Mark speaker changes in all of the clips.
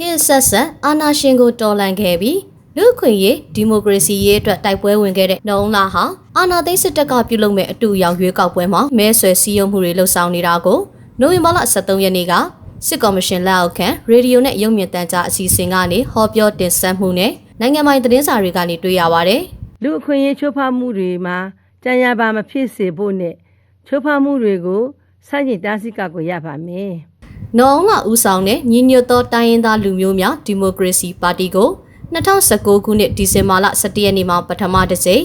Speaker 1: ခေတ်ဆက်ဆက်အာဏာရှင်ကိုတော်လှန်ခဲ့ပြီးလူ့အခွင့်ရေးဒီမိုကရေစီရေးအတွက်တိုက်ပွဲဝင်ခဲ့တဲ့နှုံးလာဟာအာဏာသိမ်းစစ်တပ်ကပြုလုပ်မဲ့အတူရောင်ရွေးကောက်ပွဲမှာမဲဆွယ်စည်းရုံးမှုတွေလှုပ်ဆောင်နေတာကိုနိုဝင်ဘာလ23ရက်နေ့ကစစ်ကော်မရှင်လက်အောက်ခံရေဒီယိုနဲ့ရုပ်မြင်သံကြားအစီအစဉ်ကနေဟောပြောတင်ဆက်မှုနဲ့နိုင်ငံပိုင်သတင်းစာတွေကနေတွေ့ရပါတယ်။
Speaker 2: လူအခွင့်အရေးချိုးဖောက်မှုတွေမှာကြံရပါမဖြစ်စေဖို့နဲ့ချိုးဖောက်မှုတွေကိုစတင်တားဆီးကကိုရပါမယ်
Speaker 1: နော်အောင်ကဦးဆောင်တဲ့ညီညွတ်သောတိုင်းရင်းသားလူမျိုးများဒီမိုကရေစီပါတီကို2019ခုနှစ်ဒီဇင်ဘာလ17ရက်နေ့မှာပထမတစ်ကြိမ်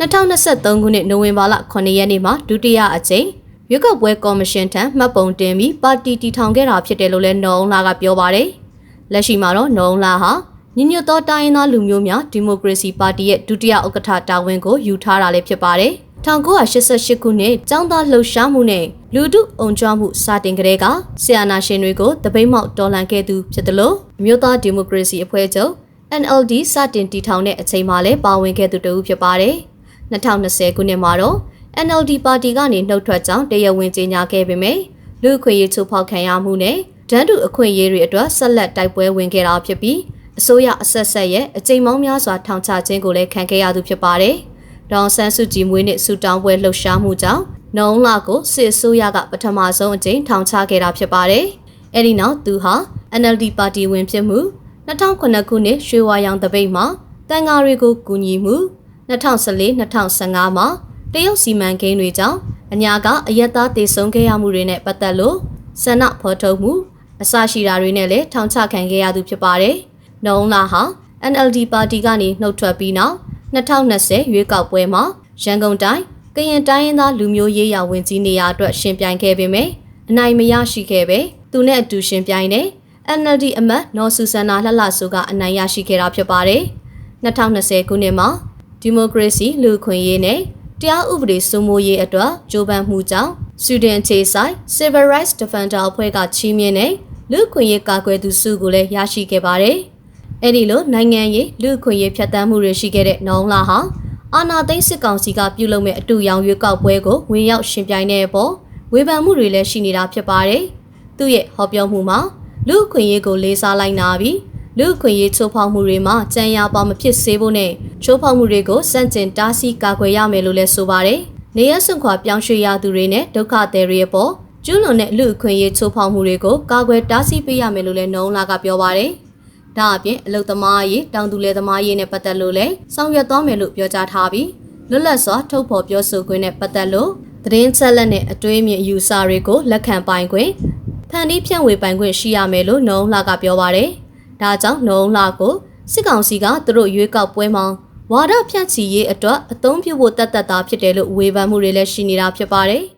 Speaker 1: 2023ခုနှစ်နိုဝင်ဘာလ9ရက်နေ့မှာဒုတိယအကြိမ်ရွေးကောက်ပွဲကော်မရှင်ထံမှတ်ပုံတင်ပြီးပါတီတည်ထောင်ခဲ့တာဖြစ်တယ်လို့လည်းနော်အောင်လာကပြောပါတယ်။လက်ရှိမှာတော့နော်အောင်လာဟာညီညွတ်သောတိုင်းရင်းသားလူမျိုးများဒီမိုကရေစီပါတီရဲ့ဒုတိယဥက္ကဋ္ဌတာဝန်ကိုယူထားတာလည်းဖြစ်ပါတယ်။ 1988ခုနှစ်ចောင်းသားလှုပ်ရှားမှုနဲ့လူထုအုံကြွမှုစတင်ကြတဲ့ကဆီယနာရှင်တွေကိုတပိတ်မောက်တော်လှန်ခဲ့သူဖြစ်တယ်လို့မြို့သားဒီမိုကရေစီအဖွဲ့ချုပ် NLD စတင်တည်ထောင်တဲ့အချိန်မှာလည်းပါဝင်ခဲ့သူတဦးဖြစ်ပါတယ်။2020ခုနှစ်မှာတော့ NLD ပါတီကနေနှုတ်ထွက်ကြောင်းတရားဝင်ကြေညာခဲ့ပေမဲ့လူအခွင့်အရေးချိုးဖောက်ခံရမှုနဲ့ဒန်းတူအခွင့်အရေးတွေအတွက်ဆက်လက်တိုက်ပွဲဝင်ခဲ့တာဖြစ်ပြီးအစိုးရအဆက်ဆက်ရဲ့အကြိမ်မောင်းများစွာထောင်ချခြင်းကိုလည်းခံခဲ့ရသူဖြစ်ပါတယ်။ ဒေါန်ဆန်းစုကြည်မွေးနေ့ဆူတောင်းပွဲလှုပ်ရှားမှုကြောင့်နှုံးလာကိုစစ်အစိုးရကပထမဆုံးအကြိမ်ထောင်ချခဲ့တာဖြစ်ပါတယ်။အဲဒီနောက်သူဟာ NLD ပါတီဝင်ဖြစ်မှု2009ခုနှစ်ရွှေဝါရောင်တပိတ်မှာတန်ဃာတွေကိုကူညီမှု2014-2015မှာတရုတ်စီမံကိန်းတွေကြောင့်အညာကအယက်သားတည်ဆုံခဲ့ရမှုတွေနဲ့ပတ်သက်လို့ဆန္ဒဖော်ထုတ်မှုအစရှိတာတွေနဲ့လည်းထောင်ချခံခဲ့ရသူဖြစ်ပါတယ်။နှုံးလာဟာ NLD ပါတီကနေနှုတ်ထွက်ပြီးနောက် 2020ရွေးကောက်ပွဲမှာရန်ကုန်တိုင်းကရင်တိုင်းရင်းသားလူမျိုးရေးရာဝန်ကြီးနေရာအတွက်ရှင်ပြိုင်ခဲ့ပေမယ့်အနိုင်မရရှိခဲ့ပဲသူနဲ့အတူရှင်ပြိုင်တဲ့ NLD အမတ်နော်ဆူဆန္နာလှလှဆိုကအနိုင်ရရှိခဲ့တာဖြစ်ပါတယ်။2020ခုနှစ်မှာဒီမိုကရေစီလူ့ခွင့်ရေးနဲ့တရားဥပဒေစိုးမိုးရေးအတွက်ကြိုးပမ်းမှုကြောင့်ဆွီဒင်ခြေဆိုင် Civil Rights Defender အဖွဲ့ကချီးမြှင့်တဲ့လူ့ခွင့်ရေးကာကွယ်သူစုကိုလည်းရရှိခဲ့ပါတယ်။ အဲ့ဒီလိုနိုင်ငံရေးလူ့ခွင့်ရေးဖြတ်တန်းမှုတွေရှိခဲ့တဲ့နောင်လာဟာအာနာသိန်းစစ်ကောင်စီကပြုလုပ်မဲ့အတူရောင်ရွေးကောက်ပွဲကိုဝင်ရောက်ရှင်ပြိုင်တဲ့အပေါ်ဝေဖန်မှုတွေလည်းရှိနေတာဖြစ်ပါတယ်။သူ့ရဲ့ဟောပြောမှုမှာလူ့ခွင့်ရေးကိုလေးစားလိုက်နာပြီးလူ့ခွင့်ရေးချိုးဖောက်မှုတွေမှာကြံရပါမဖြစ်စေဖို့နဲ့ချိုးဖောက်မှုတွေကိုစန့်ကျင်တားဆီးကာကွယ်ရမယ်လို့လည်းဆိုပါတယ်။နေရစွန်ခွာပြောင်းရွှေ့ရသူတွေနဲ့ဒုက္ခသည်တွေရဲ့ပေါ်ကျူးလွန်တဲ့လူ့အခွင့်အရေးချိုးဖောက်မှုတွေကိုကာကွယ်တားဆီးပေးရမယ်လို့လည်းနှုံးလာကပြောပါတယ်။ ဒါအပြင်အလုသမားရေးတောင်သူလယ်သမားရေးနဲ့ပတ်သက်လို့လည်းဆောင်ရွက်သွားမယ်လို့ပြောကြားထားပြီးလွတ်လပ်စွာထုတ်ဖော်ပြောဆိုခွင့်နဲ့ပတ်သက်လို့သတင်းချက်လက်နဲ့အတွေးအမြင်အယူဆတွေကိုလက်ခံပိုင်ခွင့်ဖန်တီးဖြန့်ဝေပိုင်ခွင့်ရှိရမယ်လို့နှုံးလာကပြောပါတယ်။ဒါကြောင့်နှုံးလာကိုစစ်ကောင်စီကသူတို့ရွေးကောက်ပွဲမှာဝါဒဖြန့်ချီရေးအတွက်အသုံးပြုဖို့တတ်တတ်တာဖြစ်တယ်လို့ဝေဖန်မှုတွေလည်းရှိနေတာဖြစ်ပါတယ်။